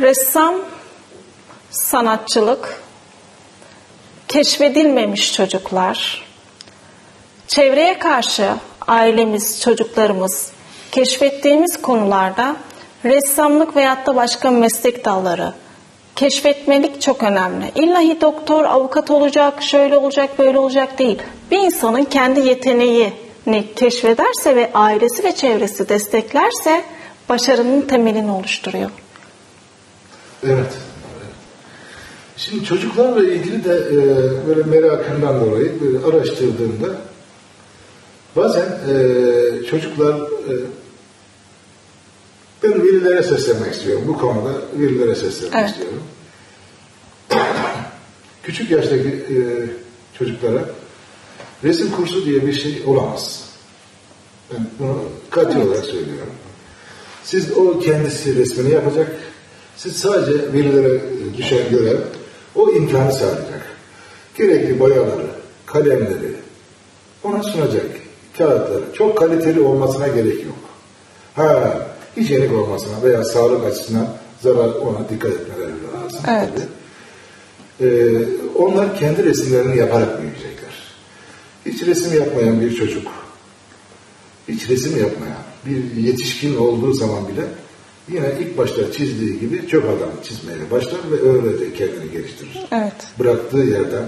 Ressam, sanatçılık, keşfedilmemiş çocuklar, çevreye karşı ailemiz, çocuklarımız keşfettiğimiz konularda ressamlık veyahut da başka meslek dalları keşfetmelik çok önemli. İllahi doktor, avukat olacak, şöyle olacak, böyle olacak değil. Bir insanın kendi yeteneğini keşfederse ve ailesi ve çevresi desteklerse başarının temelini oluşturuyor. Evet. Şimdi çocuklarla ilgili de e, böyle merakından dolayı böyle araştırdığımda bazen e, çocuklar e, ben velilere seslenmek istiyorum. Bu konuda velilere seslenmek Evet. istiyorum. Küçük yaştaki e, çocuklara resim kursu diye bir şey olamaz. Ben bunu katı olarak söylüyorum. Siz o kendisi resmini yapacak. Siz sadece velilere düşen görev o imkanı sağlayacak. Gerekli boyaları, kalemleri ona sunacak. Kağıtları. Çok kaliteli olmasına gerek yok. Ha, hijyenik olmasına veya sağlık açısından zarar ona dikkat etmeleri lazım. Evet. tabii. Ee, onlar kendi resimlerini yaparak büyüyecekler. Hiç resim yapmayan bir çocuk, hiç resim yapmayan bir yetişkin olduğu zaman bile yine ilk başta çizdiği gibi çöp adam çizmeye başlar ve öyle de kendini geliştirir. Evet. Bıraktığı yerden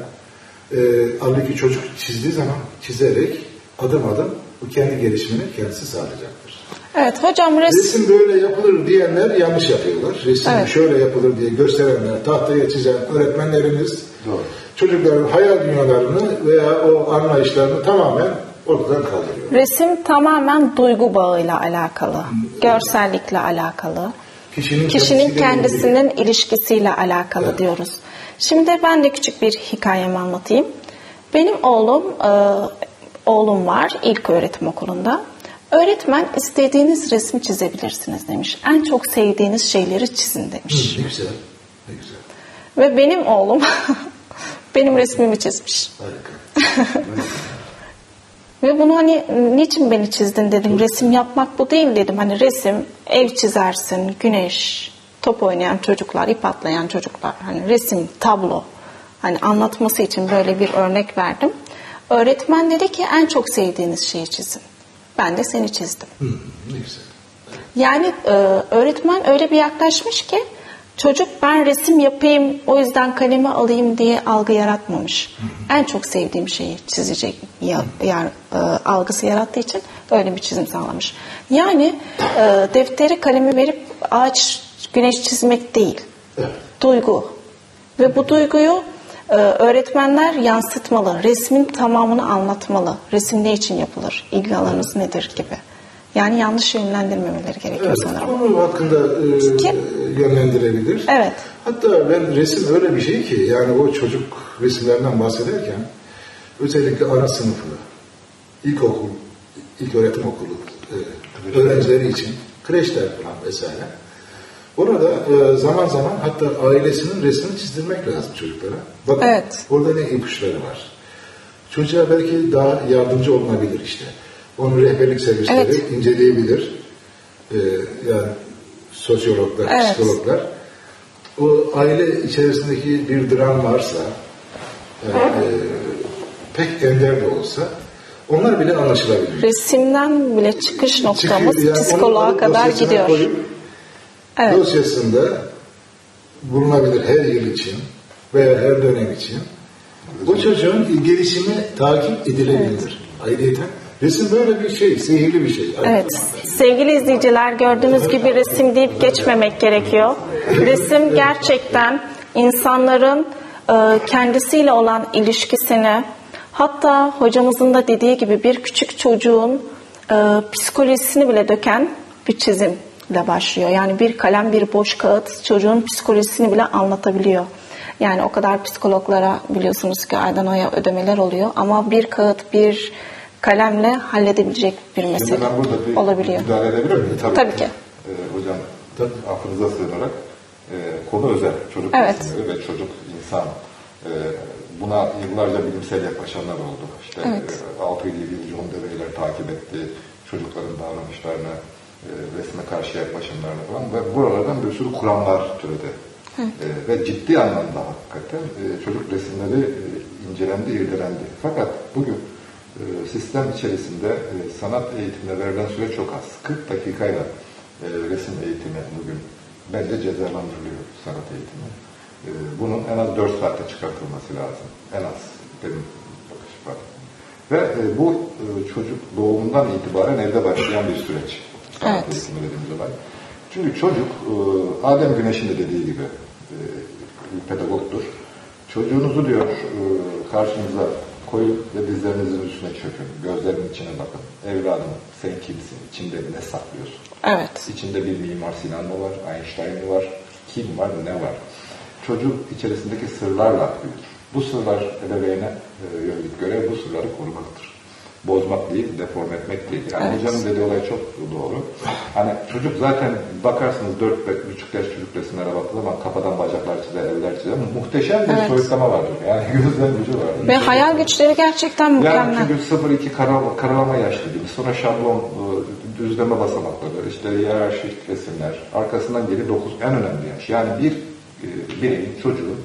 e, halbuki çocuk çizdiği zaman çizerek adım adım bu kendi gelişimini kendisi sağlayacaktır. Evet hocam resim Resim böyle yapılır diyenler yanlış yapıyorlar. Resim Evet. şöyle yapılır diye gösterenler, tahtaya çizen öğretmenlerimiz Doğru. çocukların hayal dünyalarını veya o anlayışlarını tamamen ortadan kaldırıyor. resim tamamen duygu bağıyla alakalı, görsellikle alakalı. Kişinin, Kişinin kendisiyle ilgili. kendisinin ilişkisiyle alakalı Evet. diyoruz. Şimdi ben de küçük bir hikayemi anlatayım. Benim oğlum, e, oğlum var ilk öğretim okulunda. Öğretmen istediğiniz resmi çizebilirsiniz demiş. En çok sevdiğiniz şeyleri çizin demiş. Hı, Ne güzel. Ne güzel. Ve benim oğlum benim resmimi çizmiş. Harika. Ve bunu hani niçin beni çizdin dedim. Resim yapmak bu değil dedim. Hani resim ev çizersin, güneş, top oynayan çocuklar, ip atlayan çocuklar. Hani resim, tablo. Hani anlatması için böyle bir örnek verdim. Öğretmen dedi ki en çok sevdiğiniz şeyi çizin. Ben de seni çizdim. Hı, ne güzel. Yani e, öğretmen öyle bir yaklaşmış ki çocuk ben resim yapayım o yüzden kalemi alayım diye algı yaratmamış. En çok sevdiğim şeyi çizecek ya, yani, e, algısı yarattığı için öyle bir çizim sağlamış. Yani e, defteri kalemi verip ağaç güneş çizmek değil. Duygu. Ve bu duyguyu e, öğretmenler yansıtmalı. Resmin tamamını anlatmalı. Resim ne için yapılır? İlgi alanınız nedir gibi. Yani yanlış yönlendirmemeleri gerekiyor Evet, sanırım. onu hakkında e, Kim? yönlendirebilir. Evet. Hatta ben resim öyle bir şey ki yani o çocuk resimlerinden bahsederken özellikle ana sınıfı, ilkokul, ilk öğretim okulu e, öğrencileri için kreşler falan vesaire. Orada e, zaman zaman hatta ailesinin resmini çizdirmek lazım çocuklara. Bakın Evet. orada ne ipuçları var. Çocuğa belki daha yardımcı olunabilir işte. Onun rehberlik servisleri Evet. inceleyebilir. Ee, yani sosyologlar, Evet. psikologlar. O aile içerisindeki bir dram varsa yani, e, pek ender de olsa onlar bile anlaşılabilir. Resimden bile çıkış noktamız Çıkıyor, yani onu psikoloğa kadar gidiyor. koyup, Evet. Dosyasında bulunabilir her yıl için veya her dönem için. Bu çocuğun gelişimi takip edilebilir. Ayrıca resim böyle bir şey, sihirli bir şey. Evet. Sevgili izleyiciler gördüğünüz gibi resim deyip geçmemek gerekiyor. Resim gerçekten insanların e, kendisiyle olan ilişkisini hatta hocamızın da dediği gibi bir küçük çocuğun e, psikolojisini bile döken bir çizimle başlıyor. Yani bir kalem bir boş kağıt çocuğun psikolojisini bile anlatabiliyor. Yani o kadar psikologlara biliyorsunuz ki aydan aya ödemeler oluyor ama bir kağıt bir kalemle halledebilecek bir mesele Şimdi ben burada bir olabiliyor. müdahale edebilir miyim? Tabii ki. Ee, hocam affınıza sığınarak e, konu özel. Çocuk Evet. ve çocuk insan. E, buna yıllarca bilimsel yaklaşanlar oldu. İşte Evet. e, 6 ile ilgili John Dewey'ler takip etti. Çocukların davranışlarını e, resme karşı yaklaşımlarını falan ve buralardan bir sürü kuramlar türedi. E, ve ciddi anlamda hakikaten e, çocuk resimleri e, incelendi, irdelendi. Fakat bugün e, sistem içerisinde e, sanat eğitimine verilen süre çok az. 40 dakikayla e, resim eğitimi bugün bence cezalandırılıyor sanat eğitimi. E, bunun en az 4 saate çıkartılması lazım. En az benim bakış var. Ve e, bu e, çocuk doğumundan itibaren evde başlayan bir süreç. Sanat Evet. eğitimi dediğimiz olay. Çünkü çocuk e, Adem Güneş'in de dediği gibi e, bir pedagogdur. Çocuğunuzu diyor e, karşınıza koyun ve dizlerinizin üstüne çökün. Gözlerinin içine bakın. Evladım sen kimsin? İçinde ne saklıyorsun? Evet. İçinde bir Mimar Sinan mı var? Einstein mi var? Kim var? Ne var? Çocuk içerisindeki sırlarla büyür. Bu sırlar ebeveyne e, yönelik görev bu sırları korumaktır. Bozmak değil, deforme etmek değil. Yani Evet. hocanın dediği olay çok doğru. Hani çocuk zaten bakarsınız dört ve buçuk yaş çocuk resimlere baktığı zaman kafadan bacaklar çizer, eller çizer. Muhteşem bir Evet. soyutlama vardır. Yani gözden gücü vardır. Ve hayal güçleri gerçekten Yani mükemmel. çünkü 0-2 karalama, karalama yaş dediğimiz, sonra şablon, e, düzleme basamakları, işte hiyerarşik resimler, arkasından geri 9 en önemli yaş. Yani bir e, bireyin, çocuğun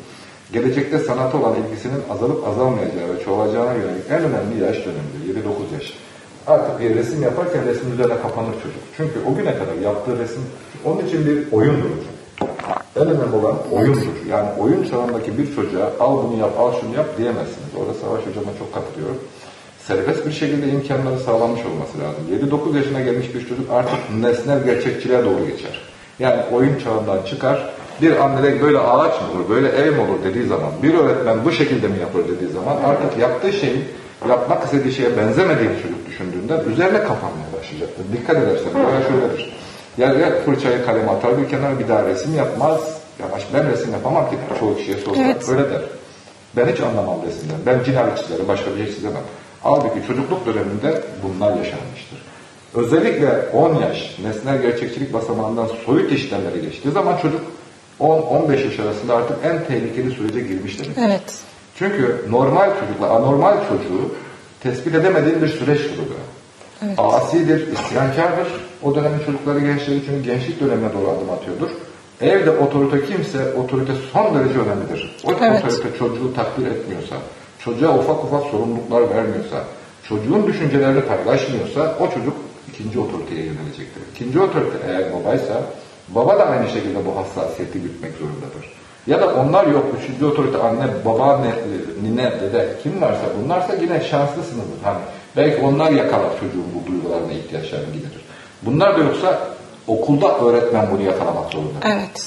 gelecekte sanata olan ilgisinin azalıp azalmayacağı ve çoğalacağına yönelik en önemli yaş dönemidir. 7-9 yaş. Artık bir resim yaparken resim üzerine kapanır çocuk. Çünkü o güne kadar yaptığı resim onun için bir oyundur. En önemli olan oyundur. Yani oyun çağındaki bir çocuğa al bunu yap, al şunu yap diyemezsiniz. Orada Savaş Hocam'a çok katılıyorum. Serbest bir şekilde imkanları sağlanmış olması lazım. 7-9 yaşına gelmiş bir çocuk artık nesnel gerçekçiliğe doğru geçer. Yani oyun çağından çıkar, bir anne böyle ağaç mı olur, böyle ev mi olur dediği zaman, bir öğretmen bu şekilde mi yapar dediği zaman artık yaptığı şeyin yapmak istediği şeye benzemediğini çocuk düşündüğünden üzerine kapanmaya başlayacaktır. Dikkat edersen böyle şöyledir. Ya fırçayı kaleme atar bir kenara bir daha resim yapmaz. Ya baş- ben resim yapamam ki çoğu kişiye sorsak Evet. öyle der. Ben hiç anlamam resimden. Ben cinayet çizerim, başka bir şey çizemem. Halbuki çocukluk döneminde bunlar yaşanmıştır. Özellikle 10 yaş nesnel gerçekçilik basamağından soyut işlemlere geçtiği zaman çocuk 10-15 yaş arasında artık en tehlikeli sürece girmiştir. Evet. Çünkü normal çocukla anormal çocuğu tespit edemediğin bir süreç duruyor. Asidir, isyankardır. O dönemin çocukları, gençleri çünkü gençlik dönemine doğru adım atıyordur. Evde otorite kimse, otorite son derece önemlidir. O Evet. otorite çocuğu takdir etmiyorsa, çocuğa ufak ufak sorumluluklar vermiyorsa, çocuğun düşüncelerini paylaşmıyorsa o çocuk ikinci otoriteye yönelecektir. İkinci otorite eğer babaysa, baba da aynı şekilde bu hassasiyeti gütmek zorundadır. Ya da onlar yok, üçüncü otorite anne, baba, ne, nine, dede kim varsa bunlarsa yine şanslısınızdır. Hani belki onlar yakalar çocuğun bu duygularına ihtiyaçlarını giderir. Bunlar da yoksa okulda öğretmen bunu yakalamak zorunda. Evet.